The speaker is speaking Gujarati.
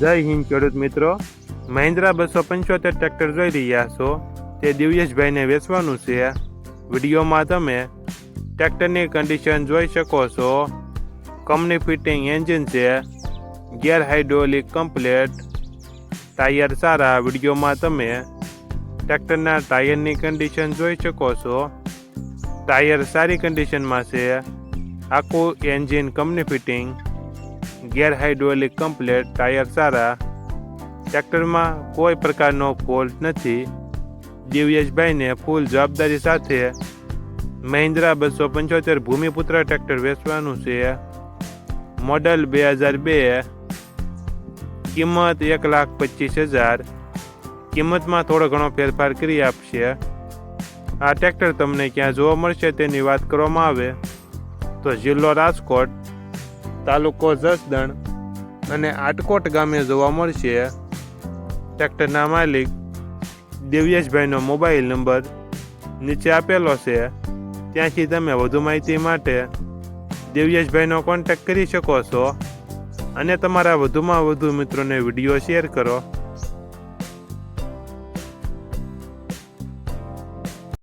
જય હિન્દ, ખેડૂત મિત્રો. મહિન્દ્રા બસો પંચોતેર ટ્રેક્ટર જોઈ રહ્યા છો. તે દિવ્યેશભાઈને વેચવાનું છે. વિડીયોમાં તમે ટ્રેક્ટરની કન્ડિશન જોઈ શકો છો. કંપની ફિટિંગ એન્જિન છે. ગેર હાઇડ્રોલિક કમ્પ્લેટ ટાયર સારા. વિડીયોમાં તમે ટ્રેક્ટરના ટાયરની કન્ડિશન જોઈ શકો છો. ટાયર સારી કન્ડિશનમાં છે. આખું engine company fitting gear hydraulic complete tyre સારા. ટ્રેક્ટરમાં કોઈ પ્રકારનો ફોલ્ટ નથી. દિવ્યેશભાઈને ફૂલ જવાબદારી સાથે મહિન્દ્રા બસો પંચોતેર ભૂમિપુત્ર ટ્રેક્ટર વેચવાનું છે. મોડલ બે હજાર બે. કિંમત એક લાખ પચીસ હજાર. કિંમતમાં થોડો ઘણો ફેરફાર કરી આપશે. આ ટ્રેક્ટર તમને ક્યાં જોવા મળશે તેની વાત કરવામાં આવે. તો જિલ્લો રાજકોટ. તાલુકો જસદણ અને આટકોટ ગામે જોવા મળશે ટ્રેક્ટરના માલિક દિવ્યેશભાઈનો મોબાઈલ નંબર નીચે આપેલો છે. ત્યાંથી તમે વધુ માહિતી માટે દિવ્યેશભાઈનો કોન્ટેક્ટ કરી શકો છો અને તમારા વધુમાં વધુ મિત્રોને વીડિયો શેર કરો.